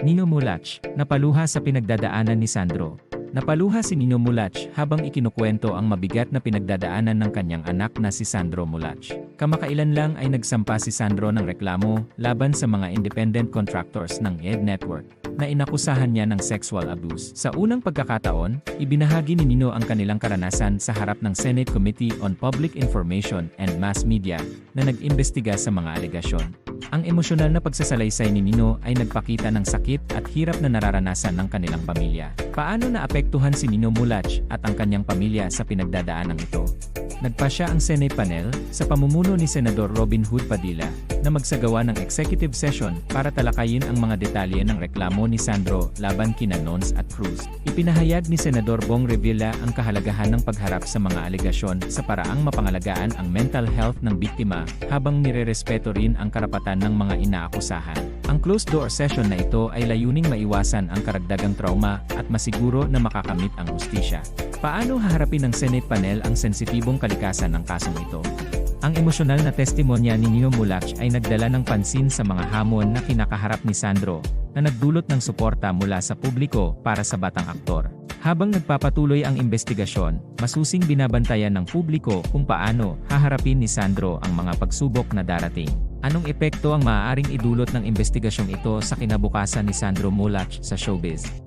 Nino Mulach, napaluha sa pinagdadaanan ni Sandro. Napaluha si Nino Mulach habang ikinukwento ang mabigat na pinagdadaanan ng kanyang anak na si Sandro Mulach. Kamakailan lang ay nagsampa si Sandro ng reklamo laban sa mga independent contractors ng ED Network na inakusahan niya ng sexual abuse. Sa unang pagkakataon, ibinahagi ni Nino ang kanilang karanasan sa harap ng Senate Committee on Public Information and Mass Media na nag-imbestiga sa mga alegasyon. Ang emosyonal na pagsasalaysay ni Nino ay nagpakita ng sakit at hirap na nararanasan ng kanilang pamilya. Paano naapektuhan si Nino Mulach at ang kanyang pamilya sa pinagdadaanan ito? Nagpasya ang Senate panel sa pamumuno ni Senador Robin Hood Padilla na magsagawa ng executive session para talakayin ang mga detalye ng reklamo ni Sandro laban kina Nons at Cruz. Ipinahayag ni Senador Bong Revilla ang kahalagahan ng pagharap sa mga alegasyon sa paraang mapangalagaan ang mental health ng biktima habang nirerespeto rin ang karapatan ng mga inaakusahan. Ang closed-door session na ito ay layuning maiwasan ang karagdagang trauma at masiguro na makakamit ang ustisya. Paano haharapin ng Senate panel ang sensitibong kalikasan ng kasong ito? Ang emosyonal na testimonya ni Nino Mulach ay nagdala ng pansin sa mga hamon na kinakaharap ni Sandro, na nagdulot ng suporta mula sa publiko para sa batang aktor. Habang nagpapatuloy ang investigasyon, masusing binabantayan ng publiko kung paano haharapin ni Sandro ang mga pagsubok na darating. Anong epekto ang maaaring idulot ng investigasyong ito sa kinabukasan ni Sandro Mulach sa showbiz?